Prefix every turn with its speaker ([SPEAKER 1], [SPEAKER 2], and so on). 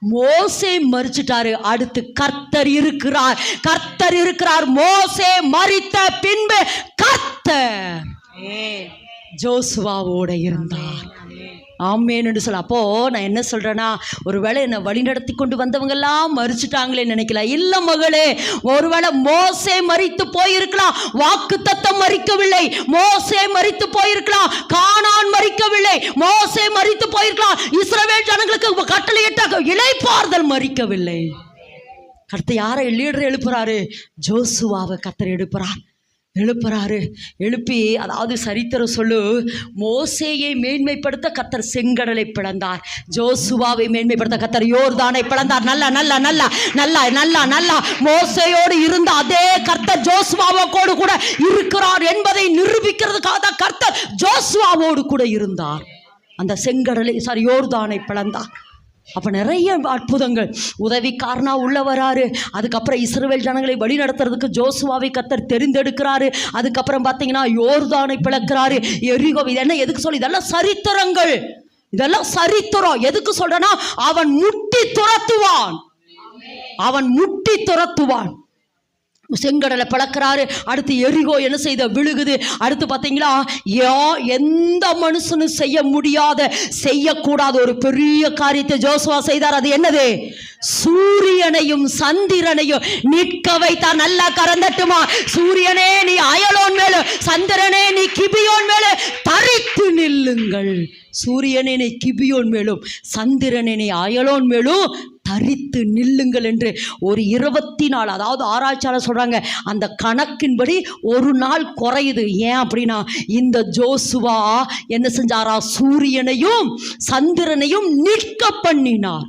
[SPEAKER 1] மோசே மறிச்சிட்டாரு அடுத்து கர்த்தர் இருக்கிறார். கர்த்தர் இருக்கிறார். மோசே மறித்த பின்பு கர்த்தர் ஜோசுவாவோட இருந்தார். ஆமேன்னு சொல்ல அப்போ நான் என்ன சொல்றேன்னா ஒருவேளை என்னை வழிநடத்தி கொண்டு வந்தவங்கெல்லாம் மறிச்சிட்டாங்களே நினைக்கல. இல்ல மகளே ஒருவேளை மோசே மறித்து போயிருக்கலாம். வாக்கு தத்தம் மறிக்கவில்லை. மோசே மறித்து போயிருக்கலாம். கானான் மறிக்கவில்லை. மோசே மறித்து போயிருக்கலாம். இஸ்ரவேல் ஜனங்களுக்கு கட்டளையிட்ட இளைப்பாறுதல் மறிக்கவில்லை. அடுத்து யாரை லீடர் எழுப்புறாரு? ஜோசுவாவை கத்தர் எழுப்புறார். எழுப்புறாரு. எழுப்பி அதாவது சரித்திரம் சொல்லு. மோசேயை மேன்மைப்படுத்த கத்தர் செங்கடலை பிளந்தார். ஜோசுவாவை மேன்மைப்படுத்த கத்தர் யோர்தானை பிளந்தார். நல்லா நல்லா நல்லா நல்லா நல்லா நல்லா. மோசையோடு இருந்த அதே கர்த்தர் ஜோசுவாவோடு கூட இருக்கிறார் என்பதை நிரூபிக்கிறதுக்காக தான் கர்த்தர் ஜோசுவாவோடு கூட இருந்தார். அந்த செங்கடலை சாரி யோர்தானை பிளந்தார். அப்போ நிறைய அற்புதங்கள். உதவிக்காரனா உள்ள வராரு அதுக்கப்புறம் இஸ்ரவேல் ஜனங்களை வழி நடத்துறதுக்கு ஜோசுவாவை கத்தர் தெரிந்தெடுக்கிறாரு. அதுக்கப்புறம் பார்த்தீங்கன்னா யோர்தானை பிளக்கிறாரு. எரிகோ இது என்ன எதுக்கு சொல்லி இதெல்லாம் சரித்திரங்கள். இதெல்லாம் சரித்திரம். எதுக்கு சொல்றேன்னா அவன் முட்டி துரத்துவான். அவன் முட்டி துரத்துவான். செங்கடலை பிளக்கிறாரு. அடுத்து எரிகோ என்ன செய்த? விழுகுது. அடுத்து பார்த்தீங்களா? யா எந்த மனுஷனும் செய்ய முடியாத செய்யக்கூடாத ஒரு பெரிய காரியத்தை ஜோசுவா செய்தார். அது என்னது? சூரியனையும் சந்திரனையும் நிற்க வைத்தார். நல்லா கறந்தட்டுமா சூரியனே நீ அயலோன் மேல சந்திரனே நீ கிபியோன் மேல தரித்து நில்லுங்கள். சூரியனை நீ கிபியோன் மேலும் சந்திரனை நீ அயலோன் மேலும் தரித்து நில்லுங்கள் என்று ஒரு இருபத்தி நாலு அதாவது ஆராய்ச்சியாளர் சொல்கிறாங்க அந்த கணக்கின்படி ஒரு நாள் குறையுது. ஏன் அப்படின்னா இந்த ஜோசுவா என்ன செஞ்சாரா? சூரியனையும் சந்திரனையும் நிற்க பண்ணினார்.